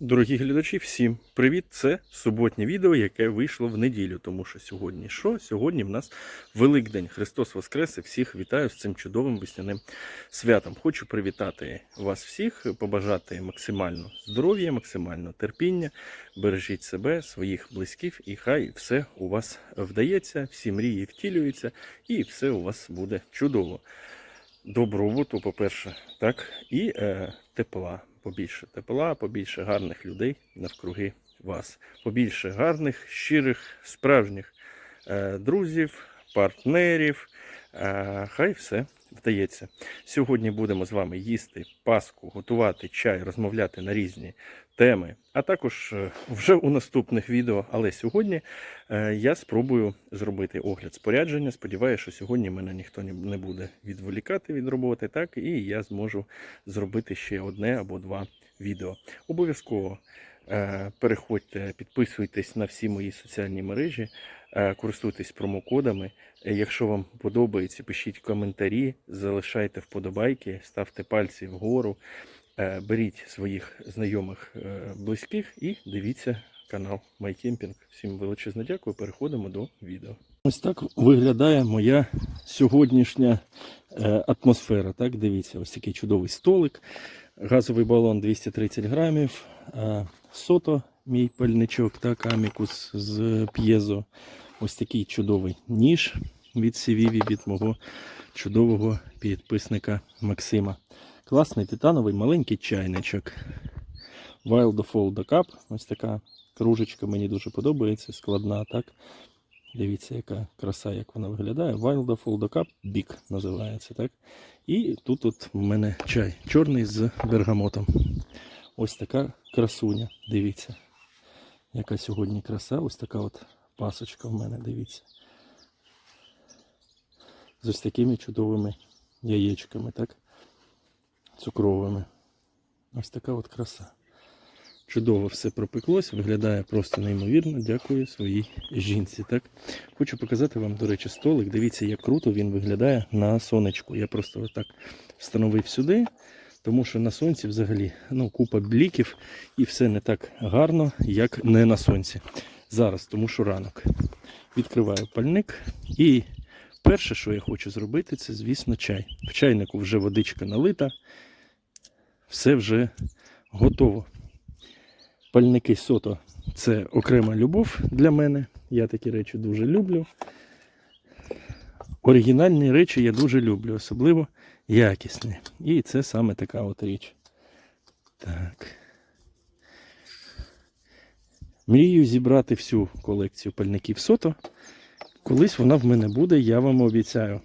Дорогі глядачі, всім привіт! Це суботнє відео, яке вийшло в неділю. Тому що сьогодні що? Сьогодні в нас Великдень. Христос Воскрес всіх вітаю з цим чудовим весняним святом. Хочу привітати вас всіх, побажати максимально здоров'я, максимально терпіння. Бережіть себе, своїх близьких, і хай все у вас вдається, всі мрії втілюються, і все у вас буде чудово. Добробуту, по-перше, так, і е, тепла. Побільше тепла, побільше гарних людей навкруги вас. Побільше гарних, щирих, справжніх е, друзів, партнерів. Е, хай все вдається. Сьогодні будемо з вами їсти паску, готувати чай, розмовляти на різні теми, а також е, вже у наступних відео. Але сьогодні е, я спробую зробити огляд спорядження. Сподіваюся, що сьогодні мене ніхто не- буде відволікати від роботи, так і я зможу зробити ще одне або два відео. Обов'язково е, переходьте, підписуйтесь на всі мої соціальні мережі, користуйтесь промокодами. Е, Якщо вам подобається, пишіть коментарі, залишайте вподобайки, ставте пальці вгору, е, беріть своїх знайомих е, близьких і дивіться канал MyCamping. Всім величезне дякую. Переходимо до відео. Ось так виглядає моя сьогоднішня е, атмосфера. Так, дивіться, ось такий чудовий столик, газовий балон 230 грамів, е, сото, мій пальничок, так, амікус з п'єзо. Ось такий чудовий ніж від Сівіві, від мого чудового підписника Максима. Класний титановий маленький чайничок. Wild of Old Cup. Ось така кружечка мені дуже подобається, складна, так. Дивіться, яка краса, як вона виглядає. Wild of Old Cup Big називається, так? І тут от в мене чай чорний з бергамотом. Ось така красуня. Дивіться. Яка сьогодні краса, ось така от пасочка в мене, дивіться. З ось такими чудовими яєчками, так? Цукровими. Ось така от краса. Чудово все пропеклось, виглядає просто неймовірно. Дякую своїй жінці. Так? Хочу показати вам, до речі, столик. Дивіться, як круто він виглядає на сонечку. Я просто отак встановив сюди, тому що на сонці взагалі ну, купа бліків і все не так гарно, як не на сонці. Зараз, тому що ранок. Відкриваю пальник і перше, що я хочу зробити, це, звісно, чай. В чайнику вже водичка налита, все вже готово. Пальники сото це окрема любов для мене. Я такі речі дуже люблю. Оригінальні речі я дуже люблю, особливо якісні. І це саме така от річ. Так. Мрію зібрати всю колекцію пальників сото. Колись вона в мене буде, я вам обіцяю.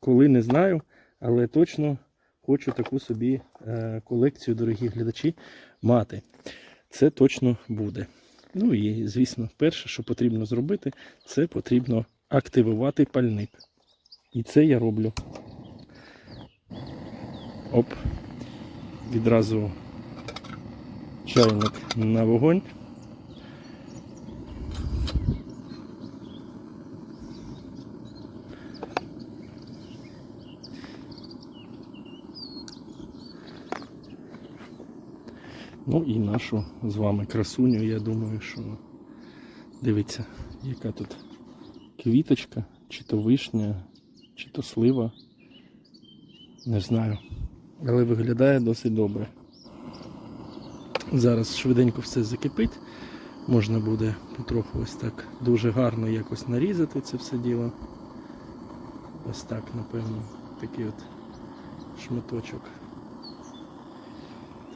Коли не знаю, але точно хочу таку собі е, колекцію, дорогі глядачі, мати. Це точно буде. Ну і, звісно, перше, що потрібно зробити, це потрібно активувати пальник. І це я роблю. Оп. Відразу чайник на вогонь. Ну і нашу з вами красуню, я думаю, що дивіться, яка тут квіточка, чи то вишня, чи то слива. Не знаю. Але виглядає досить добре. Зараз швиденько все закипить. Можна буде потроху ось так дуже гарно якось нарізати це все діло. Ось так, напевно, такий от шматочок.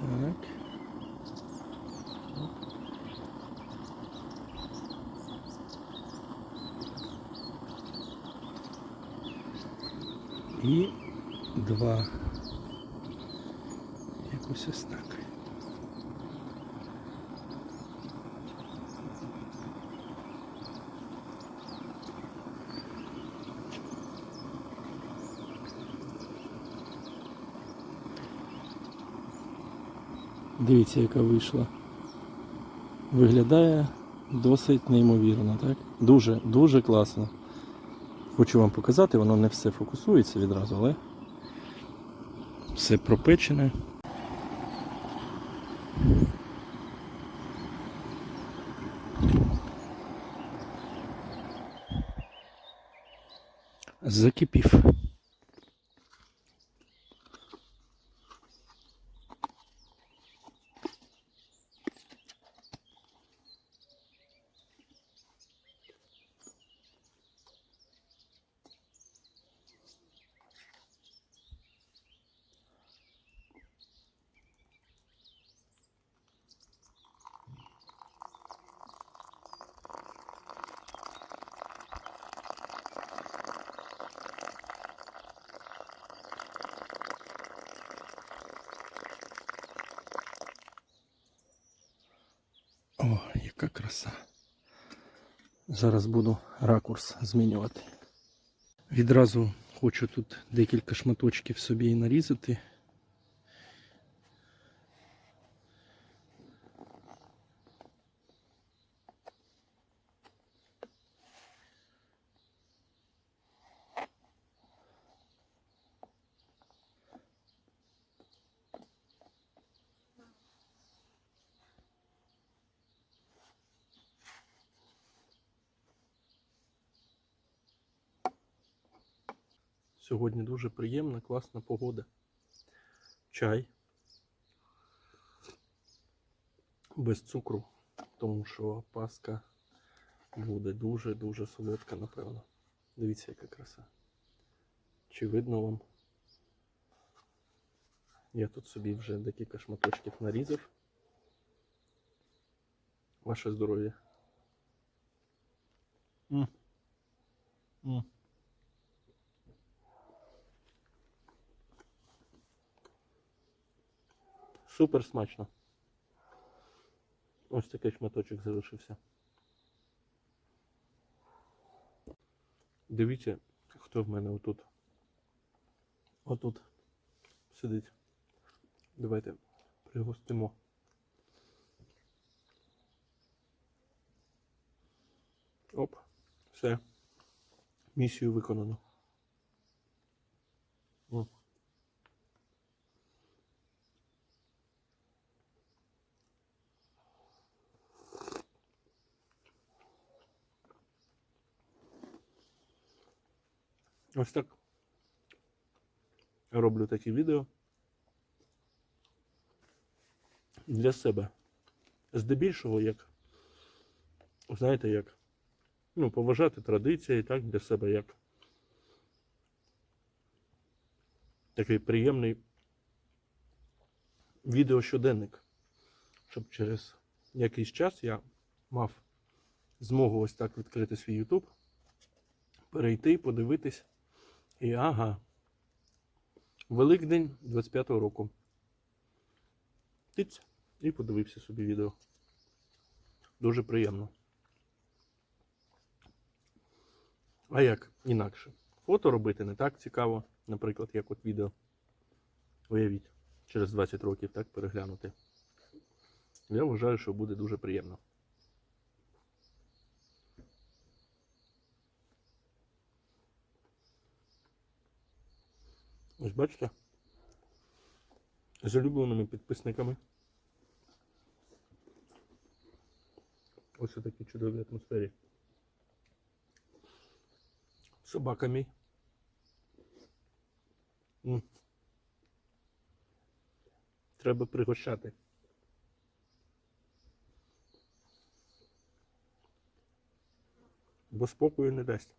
Так. І два. Якось ось так. Дивіться, яка вийшла. Виглядає досить неймовірно, так? Дуже, дуже класно. Хочу вам показати, воно не все фокусується відразу, але все пропечене. Закипів. О, яка краса. Зараз буду ракурс змінювати. Відразу хочу тут декілька шматочків собі нарізати. Сьогодні дуже приємна, класна погода. Чай. Без цукру, тому що паска буде дуже-дуже солодка, напевно. Дивіться, яка краса. Чи видно вам? Я тут собі вже декілька шматочків нарізав. Ваше здоров'я. М. М. Супер смачно. Ось такий шматочок залишився. Дивіться, хто в мене отут. Отут сидить. Давайте пригостимо. Оп, все. Місію виконано. О. Ось так. Роблю такі відео для себе. Здебільшого, як, знаєте, як, ну, поважати традиції, так, для себе як такий приємний відеощоденник, щоб через якийсь час я мав змогу ось так відкрити свій YouTube, перейти, подивитись. І ага. Великдень 25-го року. Тиць. І подивився собі відео. Дуже приємно. А як інакше? Фото робити не так цікаво, наприклад, як от відео. Уявіть, через 20 років так переглянути. Я вважаю, що буде дуже приємно. Ось бачите? З улюбленими підписниками. Ось у такій чудовій атмосфері. Собака мій. Треба пригощати. Бо спокою не дасть.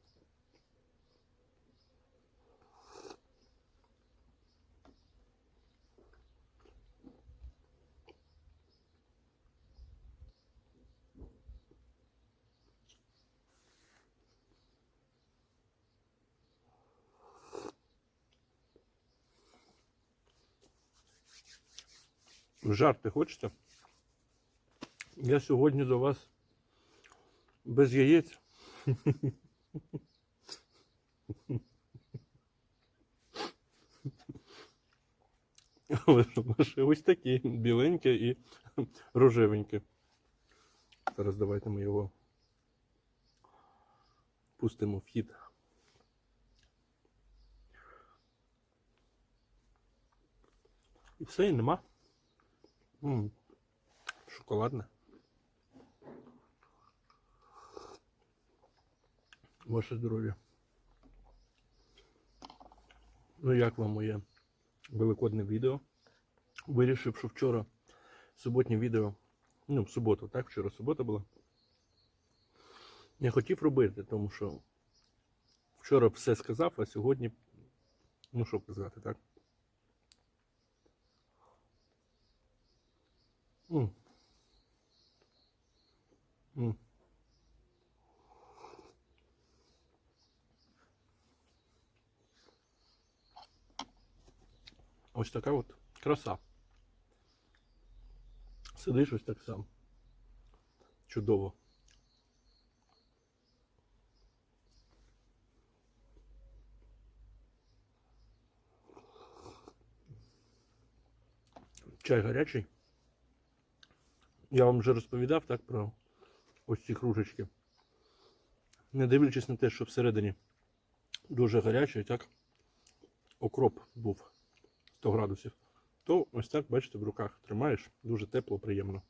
Жарти хочете? Я сьогодні до вас без яєць. Лише ось такі біленькі і рожевенькі. Зараз давайте ми його пустимо в хід. І все, і нема. М. Ваше здоров'я. Ну, як вам моє великодне відео? Вирішив, що вчора суботнє відео, ну, в суботу, так, вчора субота була. Не хотів робити, тому що вчора все сказав, а сьогодні, ну що казати, так? Ось така от краса. Сидиш ось так сам. Чудово. Чай гарячий. Я вам вже розповідав так про ось ці кружечки. Не дивлячись на те, що всередині дуже гарячий, так окроп був 100 градусів, то ось так, бачите, в руках тримаєш, дуже тепло, приємно.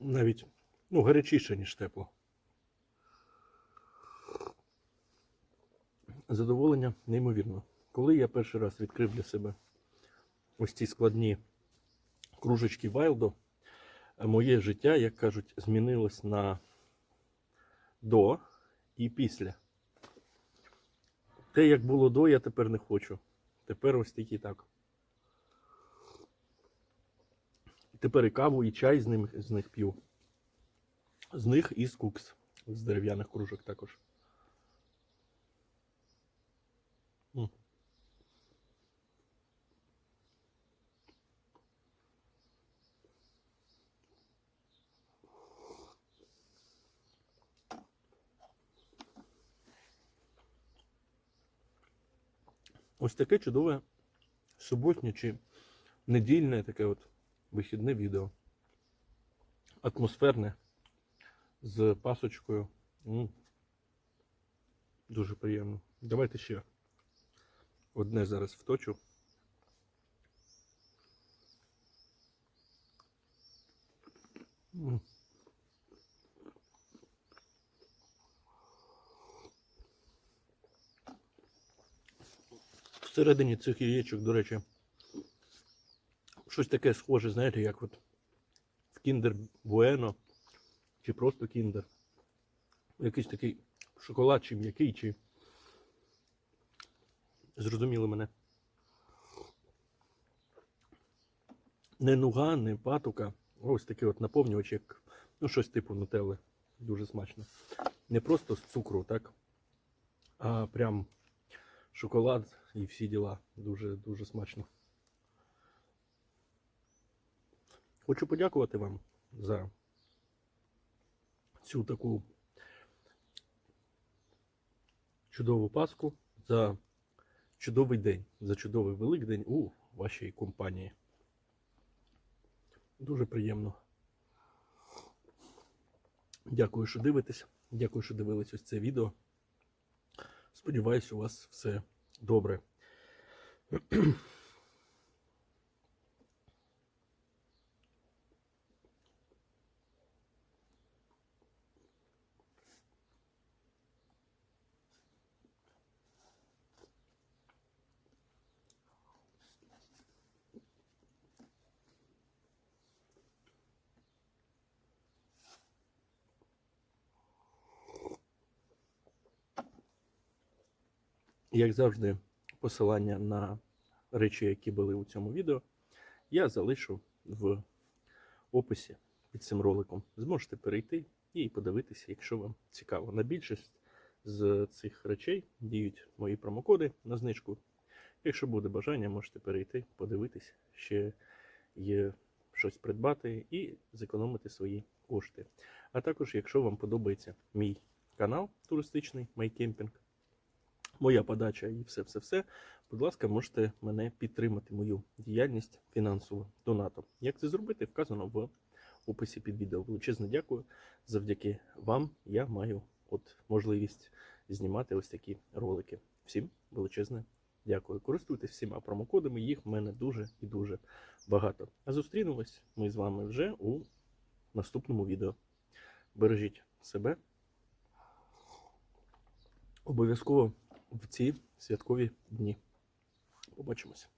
Навіть ну, гарячіше, ніж тепло. Задоволення неймовірно. Коли я перший раз відкрив для себе ось ці складні кружечки Вайлдо, моє життя, як кажуть, змінилось на до і після. Те, як було до, я тепер не хочу. Тепер ось тільки так. Тепер і каву, і чай з, ним, з них п'ю. З них і з кукс. З дерев'яних кружок також. Ось таке чудове суботнє чи недільне таке от вихідне відео. Атмосферне з пасочкою. М. Дуже приємно. Давайте ще одне зараз вточу. М. Всередині цих яєчок, до речі, щось таке схоже, знаєте, як от в Kinder Bueno чи просто Kinder. Якийсь такий шоколад чи м'який, чи зрозуміли мене. Не нуга, не патука. Ось такий от наповнювач, як ну, щось типу нутелли. Дуже смачно. Не просто з цукру, так? А прям шоколад і всі діла. Дуже дуже смачно. Хочу подякувати вам за цю таку чудову Пасху, за чудовий день, за чудовий Великдень у вашій компанії. Дуже приємно. Дякую, що дивитесь. Дякую, що дивились ось це відео. Сподіваюсь, у вас все добре. Як завжди, посилання на речі, які були у цьому відео, я залишу в описі під цим роликом. Зможете перейти і подивитися, якщо вам цікаво. На більшість з цих речей діють мої промокоди на знижку. Якщо буде бажання, можете перейти, подивитись, ще є щось придбати і зекономити свої кошти. А також, якщо вам подобається мій канал туристичний MyCamping, моя подача і все-все-все, будь ласка, можете мене підтримати, мою діяльність фінансово донатом. Як це зробити, вказано в описі під відео. Величезне дякую. Завдяки вам я маю от можливість знімати ось такі ролики. Всім величезне дякую. Користуйтесь всіма промокодами, їх в мене дуже і дуже багато. А зустрінемось ми з вами вже у наступному відео. Бережіть себе. Обов'язково в ці святкові дні. Побачимось.